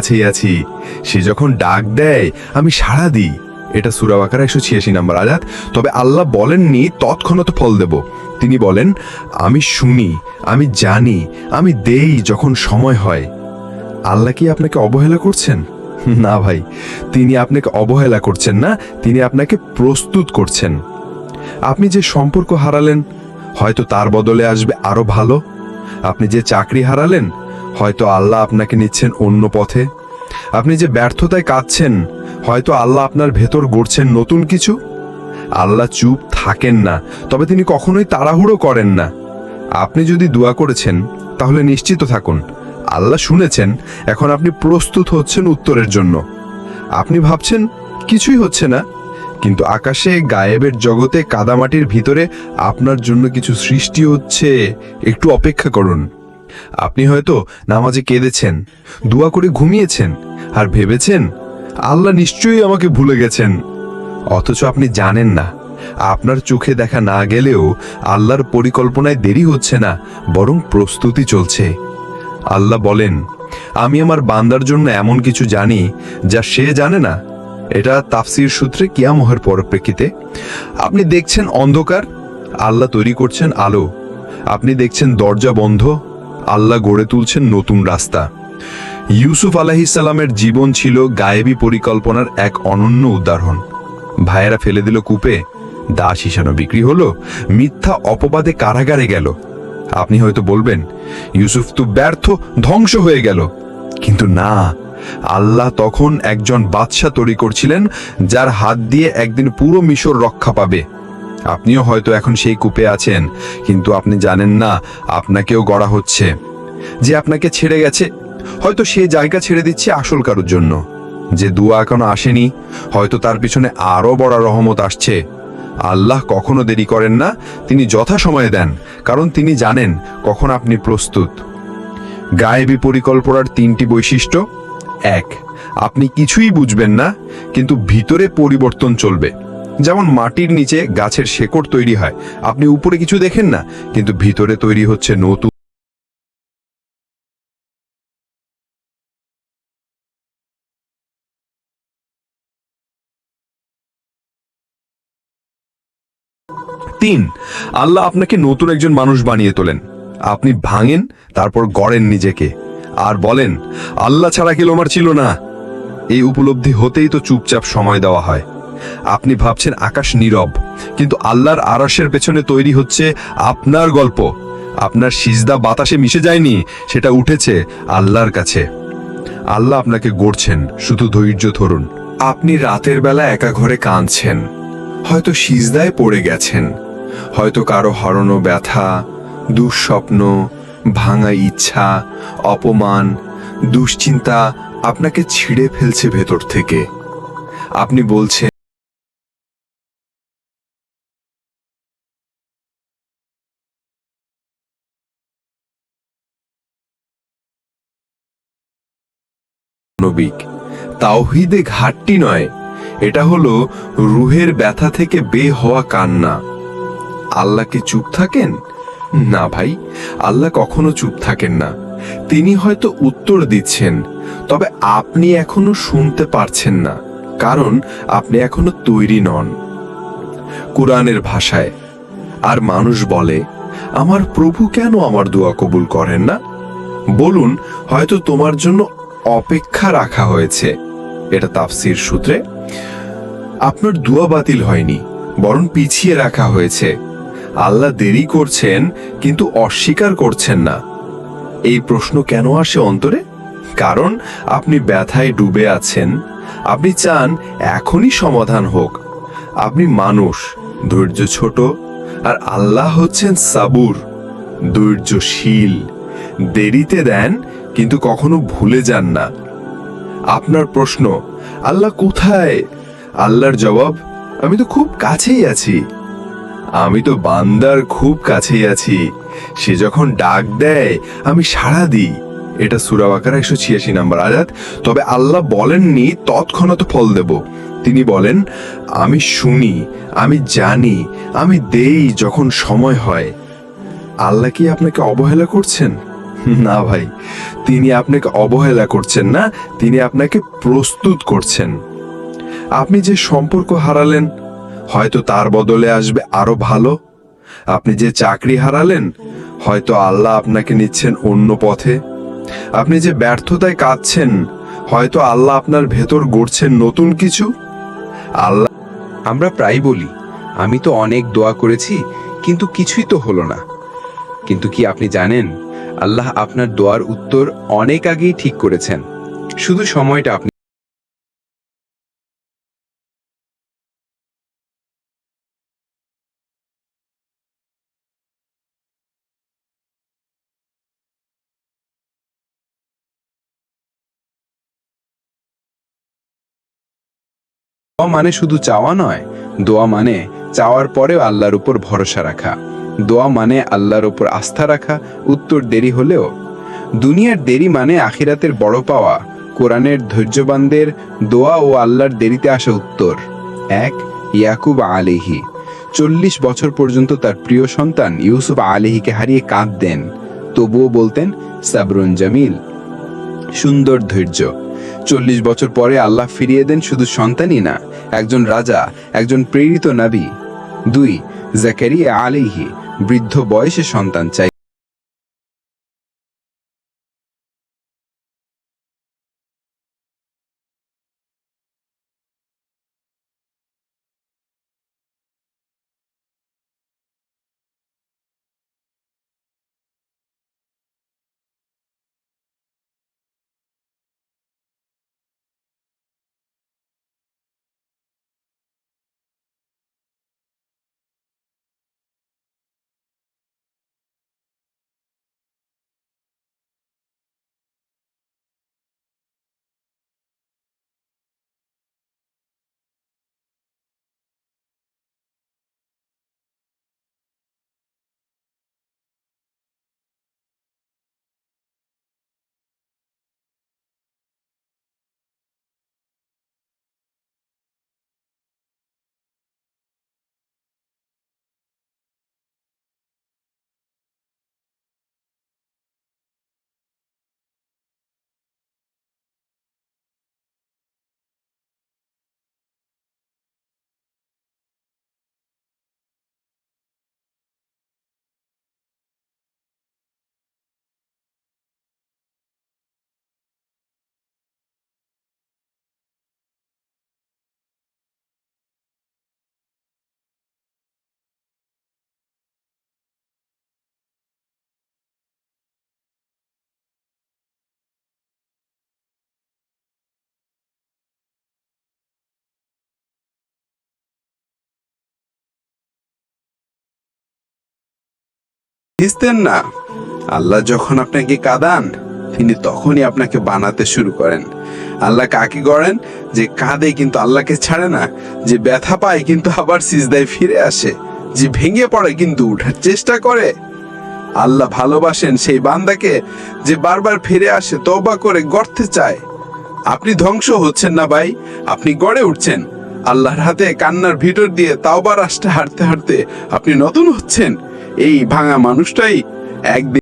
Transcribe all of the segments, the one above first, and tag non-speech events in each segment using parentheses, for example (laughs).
কাছেই আছি। সে যখন ডাক দেয়, আমি সাড়া দিই। এটা সুরাবাকার একশো ছিয়াশি নাম্বার আজাদ তবে আল্লাহ বলেননি, তৎক্ষণাৎ ফল দেব। তিনি বলেন, আমি শুনি, আমি জানি, আমি দেই যখন সময় হয়। আল্লাহ কি আপনাকে অবহেলা করছেন? (laughs) না ভাই, তিনি আপনাকে অবহেলা করছেন না, তিনি আপনাকে প্রস্তুত করছেন। আপনি যে সম্পর্ক হারালেন, হয়তো তার বদলে আসবে আরও ভালো। আপনি যে চাকরি হারালেন হয়তো আল্লাহ আপনাকে নিচ্ছেন অন্য পথে। আপনি যে ব্যর্থতায় কাঁদছেন, হয়তো আল্লাহ আপনার ভেতর গড়ছেন নতুন কিছু। আল্লাহ চুপ থাকেন না, তবে তিনি কখনোই তাড়াহুড়ো করেন না। আপনি যদি দোয়া করেছেন, তাহলে নিশ্চিত থাকুন, আল্লাহ শুনেছেন, এখন আপনি প্রস্তুত হচ্ছেন উত্তরের জন্য। আপনি ভাবছেন, কিছুই হচ্ছে না, কিন্তু আকাশে, গায়েবের জগতে, কাদামাটির ভিতরে আপনার জন্য কিছু সৃষ্টি হচ্ছে, একটু অপেক্ষা করুন। আপনি হয়তো নামাজে কেঁদেছেন, দোয়া করে ঘুমিয়েছেন, আর ভেবেছেন, আল্লাহ নিশ্চয়ই আমাকে ভুলে গেছেন। অথচ আপনি জানেন না, আপনার চোখে দেখা না গেলেও আল্লাহর পরিকল্পনায় দেরি হচ্ছে না, বরং প্রস্তুতি চলছে। আল্লাহ বলেন, আমি আমার বান্দার জন্য এমন কিছু জানি, যা সে জানে না। এটা তাফসির সূত্রে কিয়ামহের পরিপ্রেক্ষিতে। আপনি দেখছেন অন্ধকার, আল্লাহ তৈরি করছেন আলো। আপনি দেখছেন দরজা বন্ধ আল্লাহ গড়ে তুলছেন নতুন রাস্তা। ইউসুফ আলাহিসাল্লামের জীবন ছিল গায়েবী পরিকল্পনার এক অনন্য উদাহরণ। ভাইয়েরা ফেলে দিল কূপে, দাস হিসানো বিক্রি হলো, মিথ্যা অপবাদে কারাগারে গেল। আপনি হয়তো বলবেন, ইউসুফ তো ব্যর্থ, ধ্বংস হয়ে গেল। কিন্তু না, আল্লাহ তখন একজন বাদশাহ তৈরি করছিলেন, যার হাত দিয়ে একদিন পুরো মিশর রক্ষা পাবে। আপনিও হয়তো এখন সেই কূপে আছেন, কিন্তু আপনি জানেন না আপনাকেও গড়া হচ্ছে। যে আপনাকে ছেড়ে গেছে, হয়তো সে জায়গা ছেড়ে দিচ্ছে আসল কারোর জন্য। যে দুয়া এখনও আসেনি, হয়তো তার পিছনে আরও বড় রহমত আসছে। আল্লাহ কখনো দেরি করেন না, তিনি যথা সময়ে দেন, কারণ তিনি জানেন কখন আপনি প্রস্তুত। গায়েবী পরিকল্পনার তিনটি বৈশিষ্ট্য। এক, আপনি কিছুই বুঝবেন না, কিন্তু ভিতরে পরিবর্তন চলবে। যেমন মাটির নিচে গাছের শেকড় তৈরি হয়। আপনি উপরে কিছু দেখেন না, কিন্তু ভিতরে তৈরি হচ্ছে নতুন তিন, আল্লাহ আপনাকে নতুন একজন মানুষ বানিয়ে তোলেন। আপনি ভাঙেন, তারপর গড়েন নিজেকে। আর বলেন, আল্লাহ ছাড়া কিলোমার ছিল না। এই উপলব্ধি হতেই তো চুপচাপ সময় দেওয়া হয়। আপনি ভাবছেন আকাশ নীরব, কিন্তু আল্লাহর আরসের পেছনে তৈরি হচ্ছে আপনার গল্প। আপনার সিজদা বাতাসে মিশে যায়নি, সেটা উঠেছে আল্লাহর কাছে। আল্লাহ আপনাকে গড়ছেন, শুধু ধৈর্য ধরুন। আপনি রাতের বেলা একা ঘরে কাঁদছেন, হয়তো সিজদায় পড়ে গেছেন, হয়তো কারও হরণ ব্যথা, দুঃস্বপ্ন, ভাঙা ইচ্ছা, অপমান, দুশ্চিন্তা আপনাকে ছিঁড়ে ফেলছে ভেতর থেকে। আপনি বলছেন নবিক তাওহিদে ঘাটতি নয়। এটা হলো রুহের ব্যথা থেকে বে হওয়া কান্না। আল্লাহ কি চুপ থাকেন? না ভাই, আল্লাহ কখনো চুপ থাকেন না। তিনি হয়তো উত্তর দিচ্ছেন, তবে আপনি এখনও শুনতে পারছেন না, কারণ আপনি এখনও তৈরি নন। কোরআনের ভাষায়, আর মানুষ বলে, আমার প্রভু কেন আমার দোয়া কবুল করেন না? বলুন, হয়তো তোমার জন্য অপেক্ষা রাখা হয়েছে। এটা তাফসির সূত্রে। আপনার দুয়া বাতিল হয়নি, বরং পিছিয়ে রাখা হয়েছে। আল্লাহ দেরি করছেন, কিন্তু অস্বীকার করছেন না। এই প্রশ্ন কেন আসে অন্তরে? কারণ আপনি ব্যথায় ডুবে আছেন। আপনি চান এখনই সমাধান হোক। আপনি মানুষ, ধৈর্য ছোট, আর আল্লাহ হচ্ছেন সাবুর, ধৈর্যশীল। দেরিতে দেন কিন্তু কখনো ভুলে যান না। আপনার প্রশ্ন, আল্লাহ কোথায়? আল্লাহর জবাব, আমি তো খুব কাছেই আছি। আমি তো বান্দার খুব কাছেই আছি। সে যখন ডাক দেয়, আমি সাড়া দিই। এটা সুরাবাকার একশো ছিয়াশি নাম্বার আজাদ তবে আল্লাহ বলেননি, তৎক্ষণাৎ ফল দেব। তিনি বলেন, আমি শুনি, আমি জানি, আমি দেই যখন সময় হয়। আল্লাহ কি আপনাকে অবহেলা করছেন? না ভাই, তিনি আপনাকে অবহেলা করছেন না, তিনি আপনাকে প্রস্তুত করছেন। আপনি যে সম্পর্ক হারালেন, হয়তো তার বদলে আসবে আরও ভালো। আপনি যে চাকরি হারালেন, হয়তো আল্লাহ আপনাকে নিচ্ছেন অন্য পথে। আপনি যে ব্যর্থতায় কাঁদছেন, হয়তো আল্লাহ আপনার ভেতর গড়ছেন নতুন কিছু। আল্লাহ, আমরা প্রায় বলি, আমি তো অনেক দোয়া করেছি, কিন্তু কিছুই তো হলো না। কিন্তু কি আপনি জানেন আল্লাহ আপনার দোয়ার উত্তর অনেক আগেই ঠিক করেছেন। শুধু সময়টা আপনি মানে শুধু চাওয়া নয়, দোয়া মানে চাওয়ার পরেও আল্লাহর উপর ভরসা রাখা। দোয়া মানে আল্লাহর ওপর আস্থা রাখা, উত্তর দেরি হলেও। দুনিয়ার দেরি মানে আখিরাতের বড় পাওয়া, কোরআনের ধৈর্যবানদের দোয়া ও আল্লাহর দেরিতে আসা উত্তর। এক, ইয়াকুব আলিহি চল্লিশ বছর পর্যন্ত তার প্রিয় সন্তান ইউসুফ আলিহিকে হারিয়ে কাঁদতেন। তবুও বলতেন, সাবরুন জামিল, সুন্দর ধৈর্য। চল্লিশ বছর পরে আল্লাহ ফিরিয়ে দেন শুধু সন্তানই না, একজন রাজা, একজন প্রেরিত নাবী। দুই, জাকারিয়া আলিহি বৃদ্ধ বয়সে সন্তান চাই। ভিজতেন না। আল্লাহ যখন আপনাকে কাঁদান, তিনি তখনই আপনাকে বানাতে শুরু করেন। আল্লাহ কাকে গড়েন? যে কাঁদে কিন্তু আল্লাহকে ছাড়ে না, যে ব্যথা পায় কিন্তু আবার সিজদায় ফিরে আসে, যে ভেঙে পড়ে কিন্তু উঠার চেষ্টা করে। আল্লাহ ভালোবাসেন সেই বান্দাকে যে বারবার ফিরে আসে, তওবা করে গড়তে চায়। আপনি ধ্বংস হচ্ছেন না ভাই, আপনি গড়ে উঠছেন। আল্লাহর হাতে কান্নার ভিতর দিয়ে তাওবা রাস্তা হাঁটতে হাঁটতে আপনি নতুন হচ্ছেন। এই ভাঙা মানুষটাই একদিন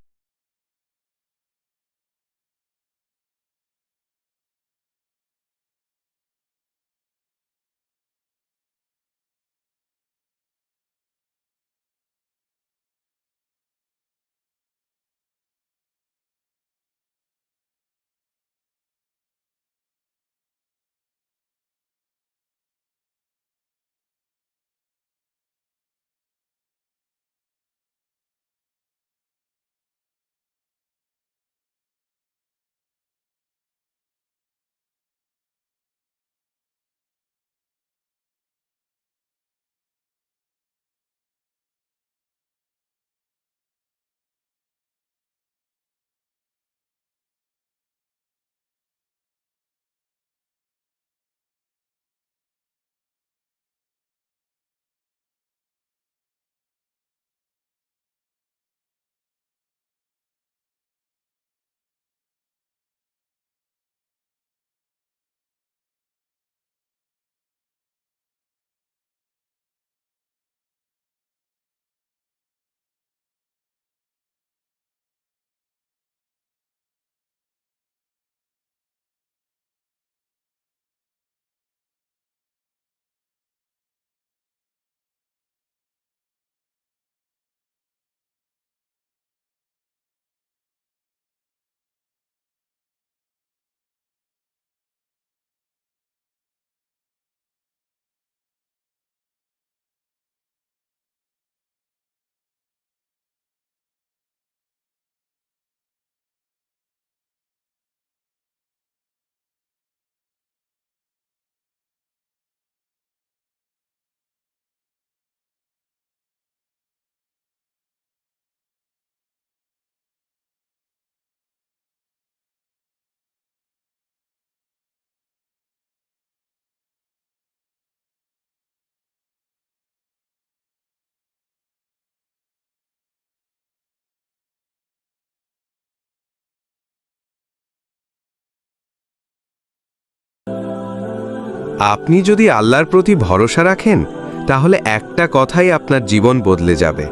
আপনি যদি আল্লাহর প্রতি ভরসা রাখেন, তাহলে একটা কথাই আপনার জীবন বদলে যাবে।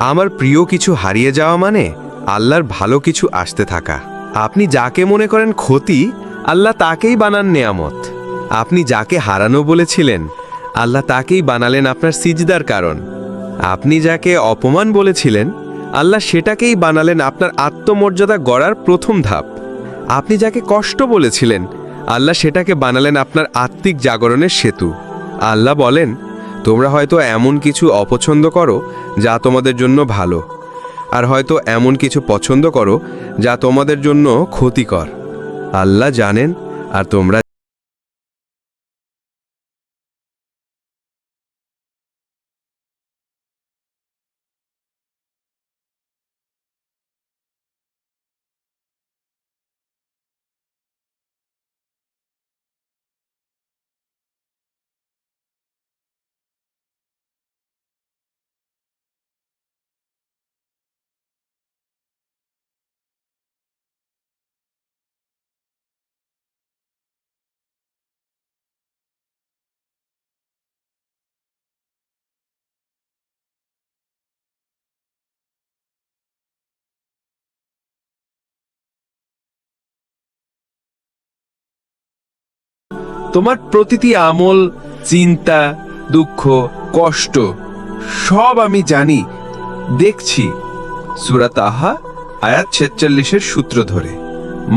আমার প্রিয় কিছু হারিয়ে যাওয়া মানে আল্লাহর ভালো কিছু আসতে থাকা। আপনি যাকে মনে করেন ক্ষতি, আল্লাহ তাকেই বানান নেয়ামত। আপনি যাকে হারানো বলেছিলেন, আল্লাহ তাকেই বানালেন আপনার সিজদার কারণ। আপনি যাকে অপমান বলেছিলেন, আল্লাহ সেটাকেই বানালেন আপনার আত্মমর্যাদা গড়ার প্রথম ধাপ। আপনি যাকে কষ্ট বলেছিলেন আল্লাহ সেটাকে বানালেন আপনার আত্মিক জাগরণের সেতু। আল্লাহ বলেন, তোমরা হয়তো এমন কিছু অপছন্দ করো যা তোমাদের জন্য ভালো, আর হয়তো এমন কিছু পছন্দ করো যা তোমাদের জন্য ক্ষতিকর। আল্লাহ জানেন, আর তোমরা তোমার প্রতিটি আমল, চিন্তা, দুঃখ, কষ্ট, সব আমি জানি, দেখছি। সুরাত আহা আয়াত ছেচল্লিশের সূত্র ধরে।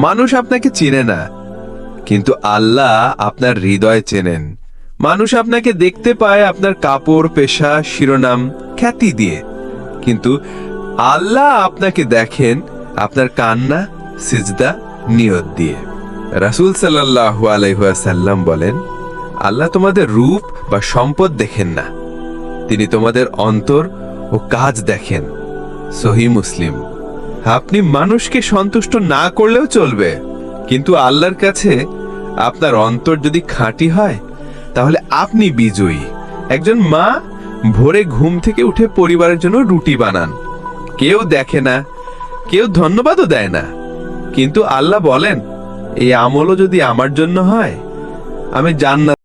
মানুষ আপনাকে চেনে না, কিন্তু আল্লাহ আপনার হৃদয় চেনেন। মানুষ আপনাকে দেখতে পায় আপনার কাপড়, পেশা, শিরোনাম, খ্যাতি দিয়ে। কিন্তু আল্লাহ আপনাকে দেখেন আপনার কান্না, সিজদা, নিয়ত দিয়ে। রাসূল আলাইহি বলেন, আল্লাহ তোমাদের রূপ বা সম্পদ দেখেন না। তিনি তোমাদের অন্তর ও কাজ দেখেন। সহি মুসলিম। আপনি মানুষকে সন্তুষ্ট না করলেও চলবে। কিন্তু আল্লাহর কাছে আপনার অন্তর যদি খাঁটি হয়, তাহলে আপনি বিজয়ী। একজন মা ভোরে ঘুম থেকে উঠে পরিবারের জন্য রুটি বানান। কেউ দেখে না, কেউ ধন্যবাদও দেয় না। কিন্তু আল্লাহ বলেন এই আমলও যদি আমার জন্য হয় আমি জান্নাত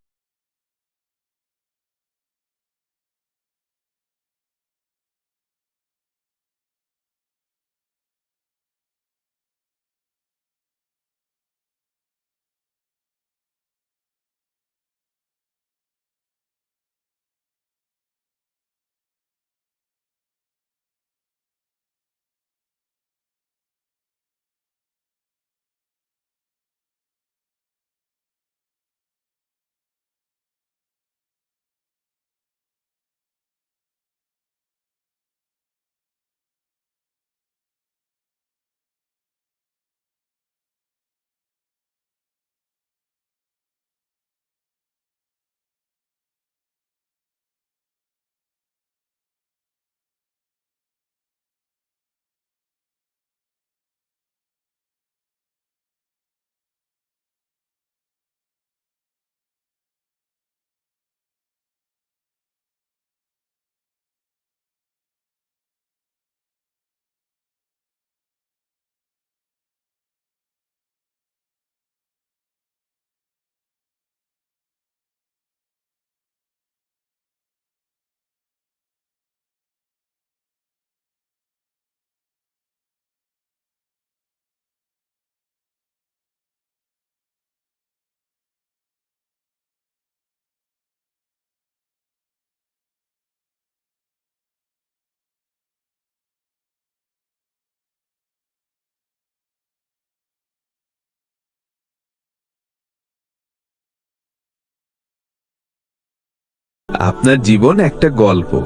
আপনার জীবন একটা গল্প।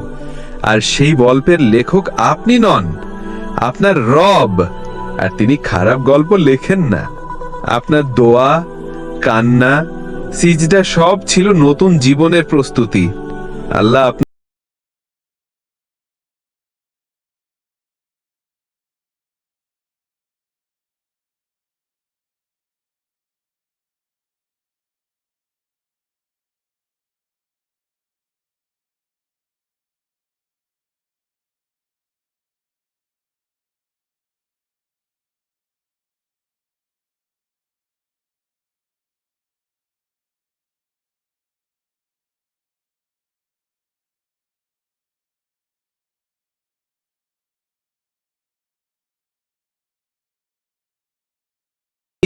আর সেই গল্পের লেখক আপনি নন, আপনার রব। আর তিনি খারাপ গল্প লেখেন না। আপনার দোয়া, কান্না সিজটা সব ছিল নতুন জীবনের প্রস্তুতি। আল্লাহ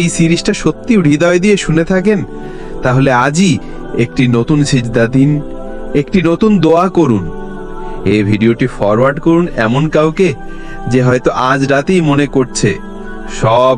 এই সিরিজটা সত্যি হৃদয় দিয়ে শুনে থাকেন? তাহলে আজই একটি নতুন সিজদা দিন, একটি নতুন দোয়া করুন। এই ভিডিওটি ফরওয়ার্ড করুন এমন কাউকে যে হয়তো আজ রাতেই মনে করছে, সব